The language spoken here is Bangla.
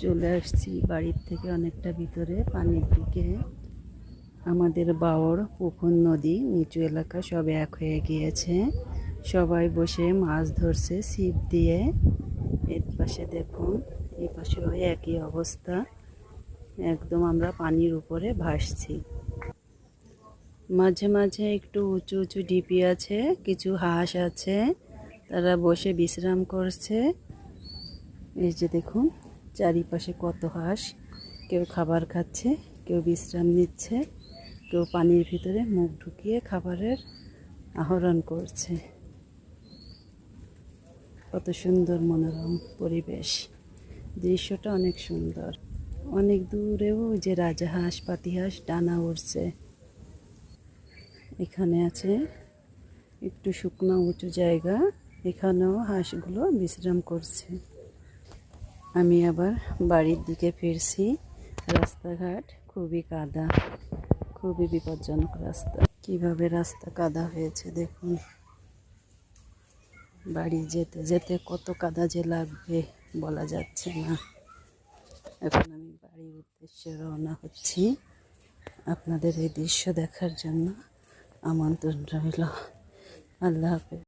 চলে আসছি বাড়ির থেকে অনেকটা ভিতরে, পানির দিকে। আমাদের বাওর, পুকুর, নদী, নিচু এলাকা সব এক হয়ে গিয়েছে। সবাই বসে মাছ ধরছে, ছিপ দিয়ে। এর পাশে দেখুন এই পাশেও একই অবস্থা। একদম আমরা পানির উপরে ভাসছি। মাঝে মাঝে একটু উঁচু উঁচু ডিপি আছে, কিছু হাঁস আছে। তারা বসে বিশ্রাম করছে। এই যে দেখুন চারিপাশে কত হাঁস, কেউ খাবার খাচ্ছে, কেউ বিশ্রাম নিচ্ছে, কেউ পানির ভিতরে মুখ ঢুকিয়ে খাবারের আহরণ করছে। কত সুন্দর মনোরম পরিবেশ। দৃশ্যটা অনেক সুন্দর। অনেক দূরেও যে রাজাহাঁস পাতিহাঁস ডানা উড়ছে। এখানে আছে একটু শুকনো উঁচু জায়গা, এখানেও হাঁসগুলো বিশ্রাম করছে। আমি আবার বাড়ির দিকে ফিরছি। রাস্তাঘাট খুবই কাদা, খুবই বিপজ্জনক রাস্তা। কীভাবে রাস্তা কাদা হয়েছে দেখুন। বাড়ি যেতে যেতে কত কাদা যে লাগবে বলা যাচ্ছে না। এখন আমি বাড়ির উদ্দেশ্যে রওনা হচ্ছি আপনাদের এই দৃশ্য দেখার জন্য। আমন্ত্রণ রইল। আল্লাহ হাফেজ।